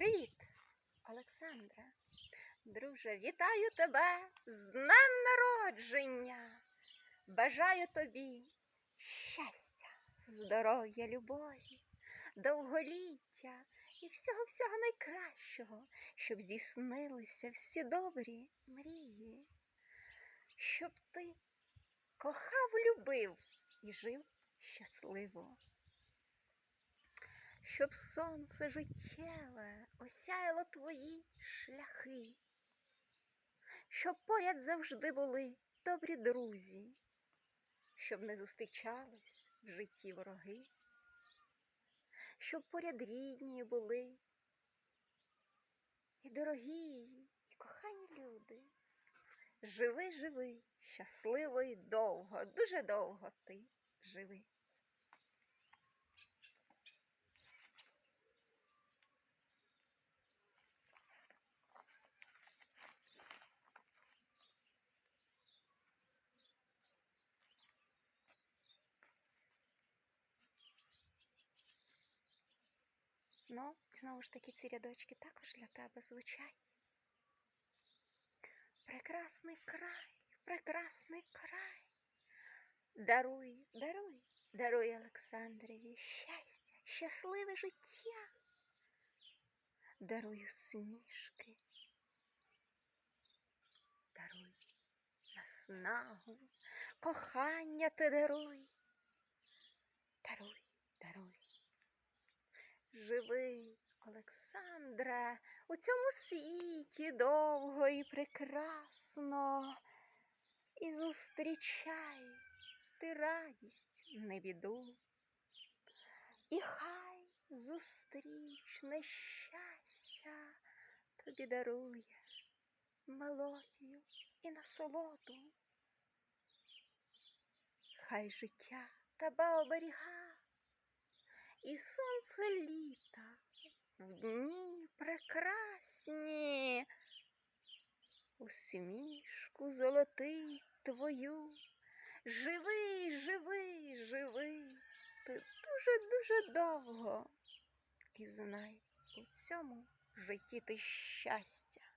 Привіт, Олександра. Друже, вітаю тебе з днем народження. Бажаю тобі щастя, здоров'я, любові, довголіття і всього-всього найкращого, щоб здійснилися всі добрі мрії, щоб ти кохав, любив і жив щасливо щоб сонце життєве осяяло твої шляхи, щоб поряд завжди були добрі друзі, щоб не зустрічались в житті вороги, щоб поряд рідні були і дорогі, і кохані люди. Живи, живи, щасливо і довго, дуже довго ти живи. Ну, знову ж таки, ці рядочки також для тебе звучать. Прекрасний край, прекрасний край. Даруй, даруй, даруй Олександрові щастя, щасливе життя. Даруй усмішки. Даруй наснагу, кохання ти. Даруй, даруй. Живи, Олександре, у цьому світі довго і прекрасно, і зустрічай ти радість, не біду, і хай зустрічне щастя тобі дарує мелодію і насолоду. Хай життя тебе оберіга і сонце літа в дні прекрасні, усмішку золотий твою. Живи, живи, живи, ти дуже-дуже довго. І знай у цьому житті ти щастя